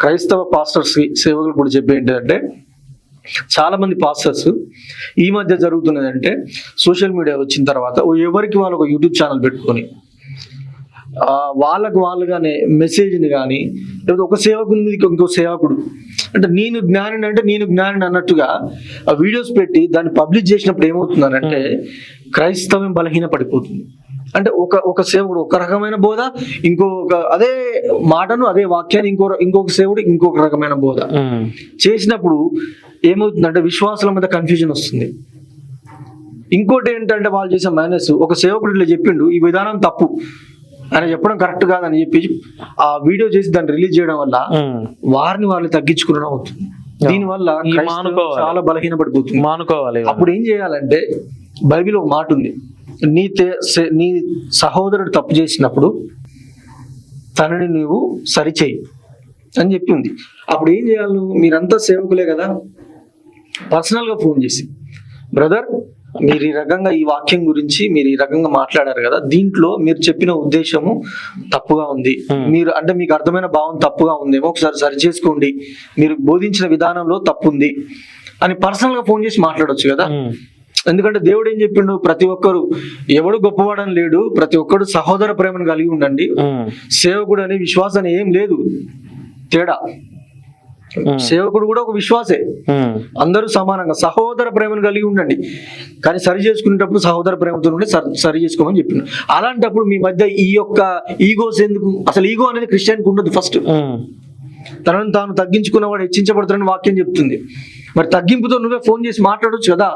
క్రైస్తవ పాస్టర్స్ సేవకులు కూడా చెప్పే ఏంటంటే చాలా మంది పాస్టర్స్ ఈ మధ్య జరుగుతున్నది అంటే సోషల్ మీడియా వచ్చిన తర్వాత ఎవరికి వాళ్ళు ఒక యూట్యూబ్ ఛానల్ పెట్టుకొని వాళ్ళకు వాళ్ళుగానే మెసేజ్ని కానీ లేకపోతే ఒక సేవకుని ఇంకో సేవకుడు. అంటే నేను జ్ఞానిని అంటే నేను జ్ఞానిని అన్నట్టుగా ఆ వీడియోస్ పెట్టి దాన్ని పబ్లిష్ చేసినప్పుడు ఏమవుతుందనంటే క్రైస్తవం బలహీన పడిపోతుంది అంటే ఒక ఒక సేవకుడు ఒక రకమైన బోధ ఇంకొక అదే మాటను అదే వాక్యాన్ని ఇంకో ఇంకొక సేవుడు ఇంకొక రకమైన బోధ. చేసినప్పుడు ఏమవుతుందంటే విశ్వాసాల మీద కన్ఫ్యూజన్ వస్తుంది. ఇంకోటి ఏంటంటే వాళ్ళు చేసే మైనస్ ఒక సేవకుడు ఇట్లా చెప్పిండు ఈ విధానం తప్పు. అని చెప్పడం కరెక్ట్ కాదని చెప్పి ఆ వీడియో చేసి దాన్ని రిలీజ్ చేయడం వల్ల. వారిని వాళ్ళు తగ్గించుకోవడం అవుతుంది. దీనివల్ల. చాలా బలహీనపడిపోతుంది మానుకోవాలి అప్పుడు ఏం చేయాలంటే బైబిల్ ఒక మాట ఉంది. నీ నీ సహోదరుడు తప్పు చేసినప్పుడు తనని నీవు సరిచేయి అని చెప్పి ఉంది. అప్పుడు ఏం చేయాలి నువ్వు? మీరంతా సేవకులే కదా. పర్సనల్గా ఫోన్ చేసి బ్రదర్ మీరు ఈ రకంగా ఈ వాక్యం గురించి మీరు ఈ రకంగా మాట్లాడారు కదా దీంట్లో మీరు చెప్పిన ఉద్దేశము తప్పుగా ఉంది Hmm. మీరు అంటే మీకు అర్థమైన భావం తప్పుగా ఉందేమో ఒకసారి సరి చేసుకోండి మీరు బోధించిన విధానంలో తప్పు ఉంది అని పర్సనల్గా ఫోన్ చేసి మాట్లాడొచ్చు కదా ఉమ్. ఎందుకంటే దేవుడు ఏం చెప్పిండు ప్రతి ఒక్కరు ఎవడు గొప్పవాడని లేడు ప్రతి ఒక్కడు సహోదర ప్రేమను కలిగి ఉండండి ఉమ్. సేవకుడు అని విశ్వాసం ఏం లేదు తేడా. సేవకుడు కూడా ఒక విశ్వాసే. అందరూ సమానంగా సహోదర ప్రేమను కలిగి ఉండండి. కానీ సరి చేసుకునేటప్పుడు సహోదర ప్రేమతో ఉండి సరి- చేసుకోమని చెప్పిండు అలాంటప్పుడు మీ మధ్య ఈ యొక్క ఈగోస్ ఎందుకు? అసలు ఈగో అనేది క్రిస్టియన్కి ఉండదు ఫస్ట్. తనను తాను తగ్గించుకున్నవాడు హెచ్చించబడుతాడని వాక్యం చెప్తుంది. మరి తగ్గింపుతో నువ్వే ఫోన్ చేసి మాట్లాడొచ్చు కదా?